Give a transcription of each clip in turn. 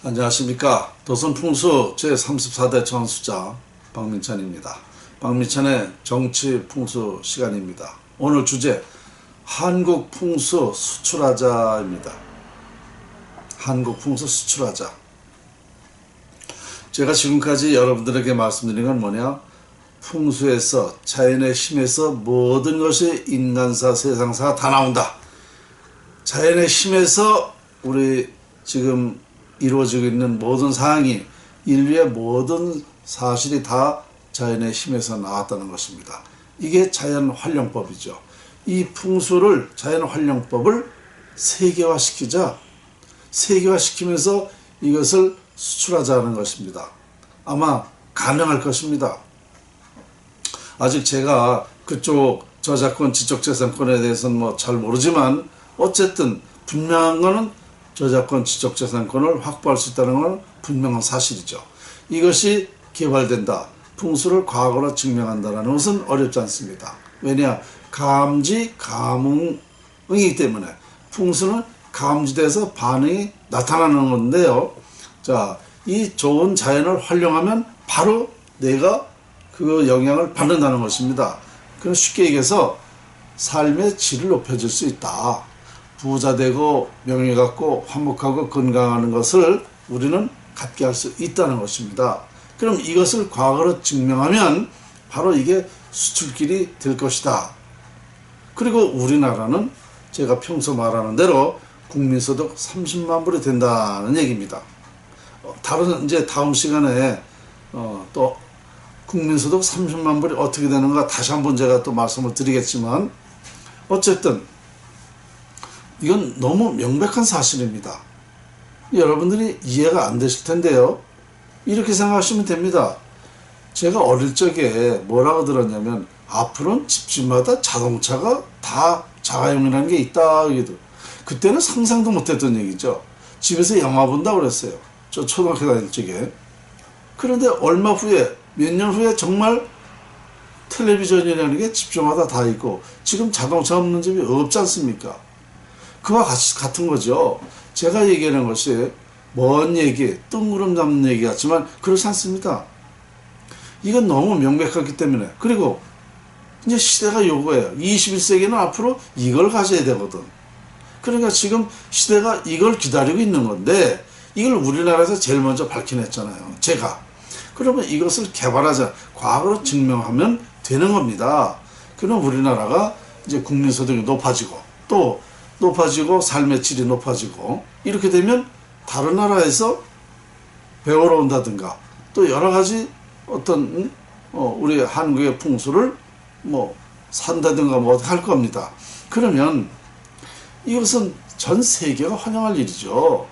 안녕하십니까. 도선풍수 제34대 전수자 박민찬입니다. 박민찬의 정치 풍수 시간입니다. 오늘 주제 한국 풍수 수출하자입니다. 한국 풍수 수출하자. 제가 지금까지 여러분들에게 말씀드린 건 뭐냐? 풍수에서 자연의 힘에서 모든 것이 인간사 세상사 다 나온다. 자연의 힘에서 우리 지금 이루어지고 있는 모든 사항이 인류의 모든 사실이 다 자연의 힘에서 나왔다는 것입니다. 이게 자연 활용법이죠. 이 풍수를 자연 활용법을 세계화시키자 세계화시키면서 이것을 수출하자는 것입니다. 아마 가능할 것입니다. 아직 제가 그쪽 저작권, 지적재산권에 대해서는 뭐 잘 모르지만 어쨌든 분명한 거는 저작권, 지적재산권을 확보할 수 있다는 건 분명한 사실이죠. 이것이 개발된다. 풍수를 과거로 증명한다는 것은 어렵지 않습니다. 왜냐? 감지, 감응이기 때문에 풍수는 감지돼서 반응이 나타나는 건데요. 자, 이 좋은 자연을 활용하면 바로 내가 그 영향을 받는다는 것입니다. 그럼 쉽게 얘기해서 삶의 질을 높여줄 수 있다. 부자 되고 명예 갖고 화목하고 건강하는 것을 우리는 갖게 할 수 있다는 것입니다. 그럼 이것을 과거로 증명하면 바로 이게 수출길이 될 것이다. 그리고 우리나라는 제가 평소 말하는 대로 국민소득 30만 불이 된다는 얘기입니다. 어, 다른 이제 다음 시간에 어, 또 국민소득 30만 불이 어떻게 되는가 다시 한번 제가 또 말씀을 드리겠지만 어쨌든 이건 너무 명백한 사실입니다. 여러분들이 이해가 안 되실 텐데요. 이렇게 생각하시면 됩니다. 제가 어릴 적에 뭐라고 들었냐면 앞으로는 집집마다 자동차가 다 자가용이라는 게 있다. 이게도 그때는 상상도 못했던 얘기죠. 집에서 영화 본다 그랬어요. 저 초등학교 다닐 적에. 그런데 얼마 후에 몇 년 후에 정말 텔레비전이라는 게 집집마다 다 있고 지금 자동차 없는 집이 없지 않습니까? 그와 같은 거죠. 제가 얘기하는 것이 먼 얘기, 뜬구름 잡는 얘기 같지만 그렇지 않습니다. 이건 너무 명백하기 때문에 그리고 이제 시대가 요거예요. 21세기는 앞으로 이걸 가져야 되거든. 그러니까 지금 시대가 이걸 기다리고 있는 건데 이걸 우리나라에서 제일 먼저 밝혀냈잖아요. 제가. 그러면 이것을 개발하자. 과거로 증명하면 되는 겁니다. 그럼 우리나라가 이제 국민소득이 높아지고 또 높아지고 삶의 질이 높아지고 이렇게 되면 다른 나라에서 배우러 온다든가 또 여러 가지 어떤 어, 우리 한국의 풍수를 뭐 산다든가 뭐 할 겁니다. 그러면 이것은 전 세계가 환영할 일이죠.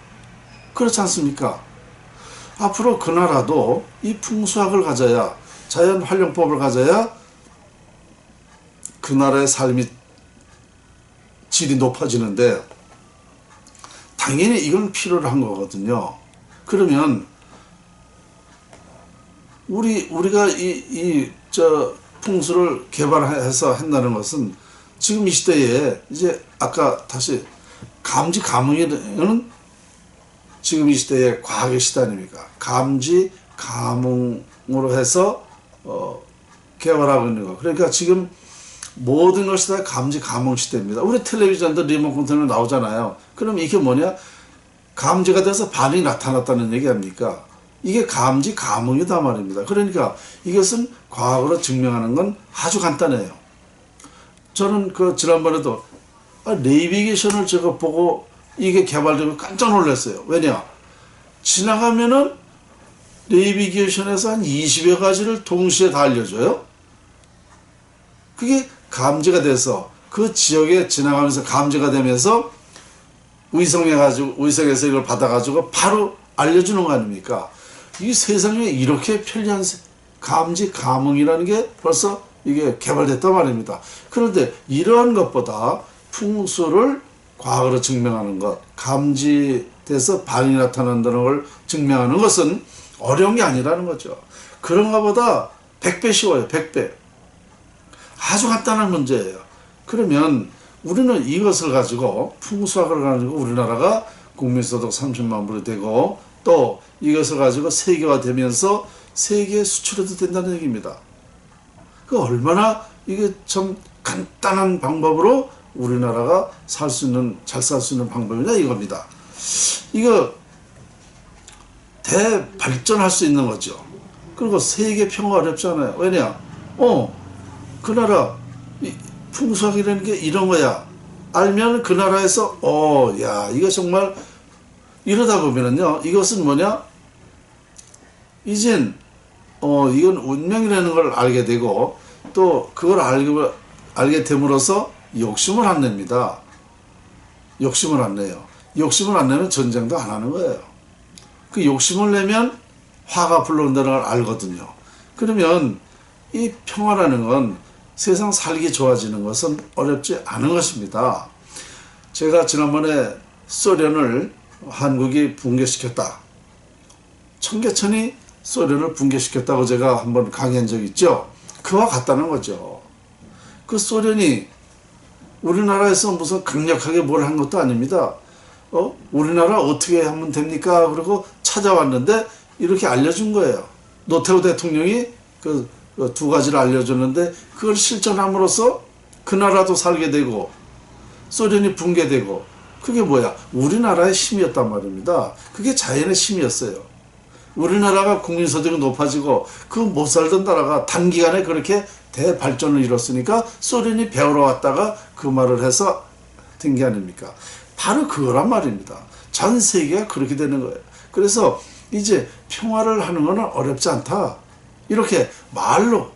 그렇지 않습니까? 앞으로 그 나라도 이 풍수학을 가져야 자연 활용법을 가져야 그 나라의 삶이 질이 높아지는데 당연히 이건 필요로 한 거거든요. 그러면 우리 우리가 이 이 저 풍수를 개발해서 한다는 것은 지금 이 시대에 이제 아까 다시 감지 감흥에는 지금 이 시대의 과학의 시대 아닙니까? 감지 감흥으로 해서 어 개발하고 있는 거. 그러니까 지금 모든 것이 다 감지 감흥 시대입니다. 우리 텔레비전도 리모컨 컨트롤 나오잖아요. 그럼 이게 뭐냐? 감지가 돼서 반응이 나타났다는 얘기 아닙니까? 이게 감지 감흥이다 말입니다. 그러니까 이것은 과거로 증명하는 건 아주 간단해요. 저는 그 지난번에도 아, 네이비게이션을 제가 보고 이게 개발되면 깜짝 놀랐어요. 왜냐? 지나가면은 네이비게이션에서 한 20여 가지를 동시에 다 알려줘요. 그게 감지가 돼서 그 지역에 지나가면서 감지가 되면서 위성에 가지고 위성에서 이걸 받아가지고 바로 알려주는 거 아닙니까? 이 세상에 이렇게 편리한 감지 감흥이라는 게 벌써 이게 개발됐단 말입니다. 그런데 이러한 것보다 풍수를 과거로 증명하는 것, 감지돼서 반응이 나타난다는 걸 증명하는 것은 어려운 게 아니라는 거죠. 그런 것보다 100배 쉬워요. 100배. 아주 간단한 문제예요. 그러면 우리는 이것을 가지고 풍수학을 가지고 우리나라가 국민소득 30만 불이 되고 또 이것을 가지고 세계화되면서 세계에 수출해도 된다는 얘기입니다. 그 얼마나 이게 참 간단한 방법으로 우리나라가 살 수 있는 잘 살 수 있는 방법이냐 이겁니다. 이거 대발전할 수 있는 거죠. 그리고 세계 평화 어렵잖아요. 왜냐? 어, 그 나라 이 풍수학이라는 게 이런 거야. 알면 그 나라에서 어, 야, 이거 정말 이러다 보면은요. 이것은 뭐냐? 이젠 어, 이건 운명이라는 걸 알게 되고 또 그걸 알게 알게 됨으로써 욕심을 안 냅니다. 욕심을 안 내요. 욕심을 안 내면 전쟁도 안 하는 거예요. 그 욕심을 내면 화가 불러온다는 걸 알거든요. 그러면 이 평화라는 건 세상 살기 좋아지는 것은 어렵지 않은 것입니다. 제가 지난번에 소련을 한국이 붕괴시켰다. 청계천이 소련을 붕괴시켰다고 제가 한번 강의한 적 있죠. 그와 같다는 거죠. 그 소련이 우리나라에서 무슨 강력하게 뭘 한 것도 아닙니다. 어? 우리나라 어떻게 하면 됩니까? 그리고 찾아왔는데 이렇게 알려준 거예요. 노태우 대통령이 그 두 가지를 알려줬는데 그걸 실천함으로써 그 나라도 살게 되고 소련이 붕괴되고 그게 뭐야? 우리나라의 힘이었단 말입니다. 그게 자연의 힘이었어요. 우리나라가 국민소득이 높아지고 그 못 살던 나라가 단기간에 그렇게 대발전을 이뤘으니까 소련이 배우러 왔다가 그 말을 해서 된 게 아닙니까? 바로 그거란 말입니다. 전 세계가 그렇게 되는 거예요. 그래서 이제 평화를 하는 거는 어렵지 않다. 이렇게 말로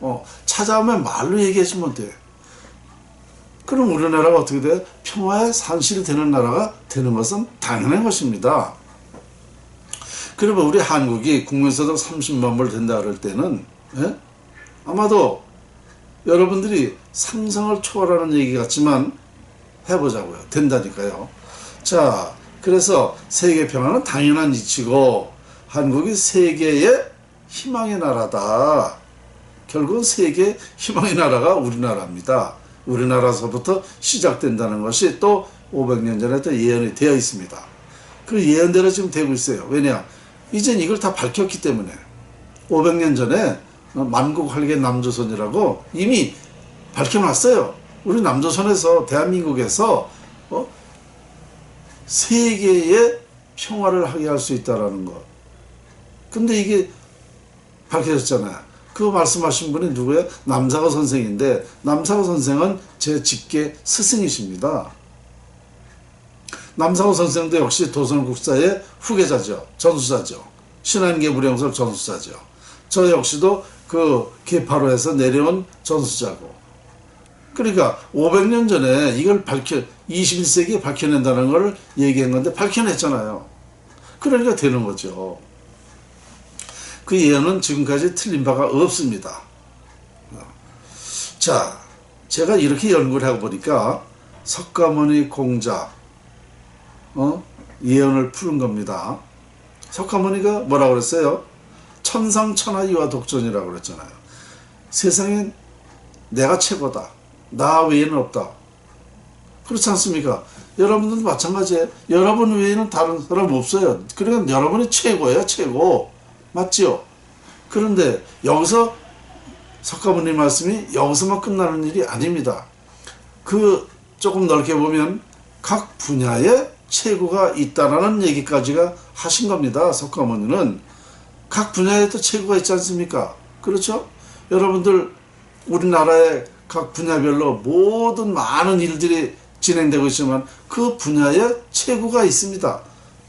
어, 찾아오면 말로 얘기해 주면 돼. 그럼 우리나라가 어떻게 돼? 평화의 산실이 되는 나라가 되는 것은 당연한 것입니다. 그러면 우리 한국이 국민소득 30만 불 된다 그럴 때는 예? 아마도 여러분들이 삼성을 초월하는 얘기 같지만 해보자고요. 된다니까요. 자, 그래서 세계 평화는 당연한 이치고 한국이 세계의 희망의 나라다. 결국 세계 희망의 나라가 우리나라입니다. 우리나라서부터 시작된다는 것이 또 500년 전에 또 예언이 되어 있습니다. 그 예언대로 지금 되고 있어요. 왜냐? 이젠 이걸 다 밝혔기 때문에 500년 전에 만국할개 남조선이라고 이미 밝혀놨어요. 우리 남조선에서 대한민국에서 어? 세계의 평화를 하게 할 수 있다라는 것. 근데 이게 밝혀졌잖아요. 그 말씀하신 분이 누구예요? 남사거 선생인데 남사거 선생은 제 직계 스승이십니다. 남사거 선생도 역시 도선국사의 후계자죠. 전수자죠. 신한계 무령설 전수자죠. 저 역시도 그 개파로에서 내려온 전수자고. 그러니까 500년 전에 이걸 밝혀 21세기에 밝혀낸다는 걸 얘기한 건데 밝혀냈잖아요. 그러니까 되는 거죠. 그 예언은 지금까지 틀린 바가 없습니다. 자, 제가 이렇게 연구를 해보니까 석가모니 공작, 어? 예언을 푸는 겁니다. 석가모니가 뭐라고 그랬어요? 천상천하이와 독존이라고 그랬잖아요. 세상엔 내가 최고다. 나 외에는 없다. 그렇지 않습니까? 여러분들도 마찬가지예요. 여러분 외에는 다른 사람 없어요. 그러니까 여러분이 최고예요, 최고. 맞지요? 그런데 여기서 석가모니 말씀이 여기서만 끝나는 일이 아닙니다. 그 조금 넓게 보면 각 분야에 최고가 있다라는 얘기까지가 하신 겁니다. 석가모니는 각 분야에 또 최고가 있지 않습니까? 그렇죠? 여러분들 우리나라의 각 분야별로 모든 많은 일들이 진행되고 있지만 그 분야에 최고가 있습니다.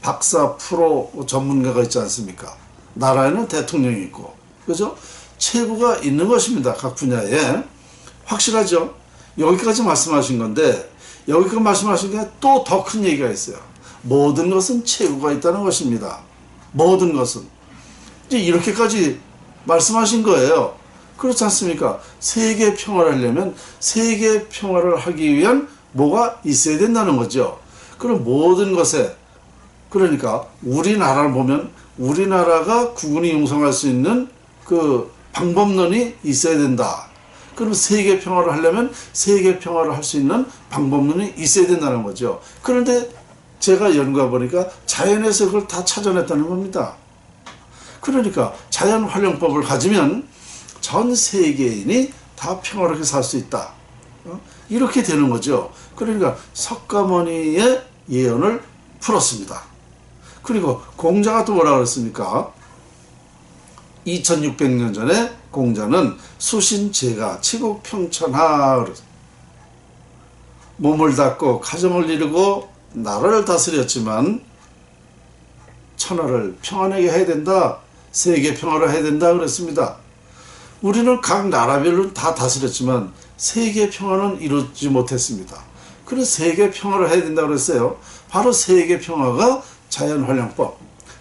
박사, 프로 전문가가 있지 않습니까? 나라에는 대통령이 있고, 그죠? 최고가 있는 것입니다. 각 분야에. 확실하죠? 여기까지 말씀하신 건데, 여기까지 말씀하신 게 또 더 큰 얘기가 있어요. 모든 것은 최고가 있다는 것입니다. 모든 것은. 이제 이렇게까지 말씀하신 거예요. 그렇지 않습니까? 세계 평화를 하려면 세계 평화를 하기 위한 뭐가 있어야 된다는 거죠. 그럼 모든 것에 그러니까 우리나라를 보면 우리나라가 국군이 용성할 수 있는 그 방법론이 있어야 된다. 그럼 세계 평화를 하려면 세계 평화를 할 수 있는 방법론이 있어야 된다는 거죠. 그런데 제가 연구해 보니까 자연에서 그걸 다 찾아냈다는 겁니다. 그러니까 자연 활용법을 가지면 전 세계인이 다 평화롭게 살 수 있다. 어? 이렇게 되는 거죠. 그러니까 석가모니의 예언을 풀었습니다. 그리고 공자가 또 뭐라 그랬습니까? 2600년 전에 공자는 수신제가 치국 평천하 그랬- 몸을 닦고 가정을 이루고 나라를 다스렸지만 천하를 평안하게 해야 된다. 세계 평화를 해야 된다 그랬습니다. 우리는 각 나라별로 다 다스렸지만 세계 평화는 이루지 못했습니다. 그래서 세계 평화를 해야 된다고 그랬어요. 바로 세계 평화가 자연 활용법.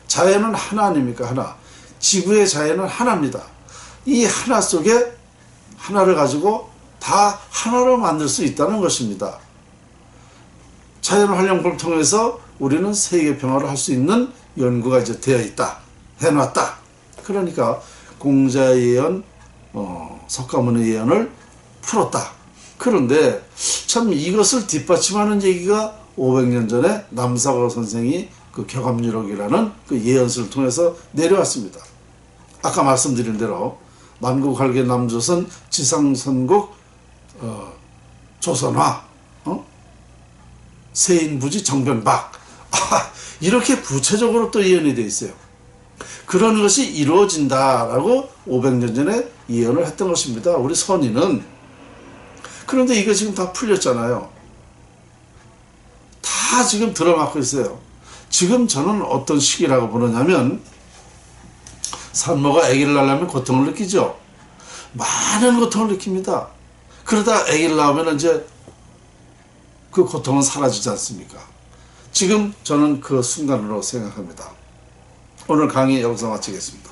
자연은 하나 아닙니까? 하나. 지구의 자연은 하나입니다. 이 하나 속에 하나를 가지고 다 하나로 만들 수 있다는 것입니다. 자연 활용법을 통해서 우리는 세계 평화를 할 수 있는 연구가 이제 되어 있다. 해놨다. 그러니까 공자의 예언, 어, 석가모니 예언을 풀었다. 그런데 참 이것을 뒷받침하는 얘기가 500년 전에 남사고 선생이 그 교감유록이라는 그 예언서를 통해서 내려왔습니다. 아까 말씀드린 대로 만국할계 남조선 지상선국 어, 조선화 어? 세인부지 정변박 아, 이렇게 구체적으로 또 예언이 되어 있어요. 그런 것이 이루어진다라고 500년 전에 예언을 했던 것입니다. 우리 선인은 그런데 이거 지금 다 풀렸잖아요. 다 지금 들어맞고 있어요. 지금 저는 어떤 시기라고 보느냐면 산모가 아기를 낳으려면 고통을 느끼죠. 많은 고통을 느낍니다. 그러다 아기를 낳으면 이제 그 고통은 사라지지 않습니까? 지금 저는 그 순간으로 생각합니다. 오늘 강의 여기서 마치겠습니다.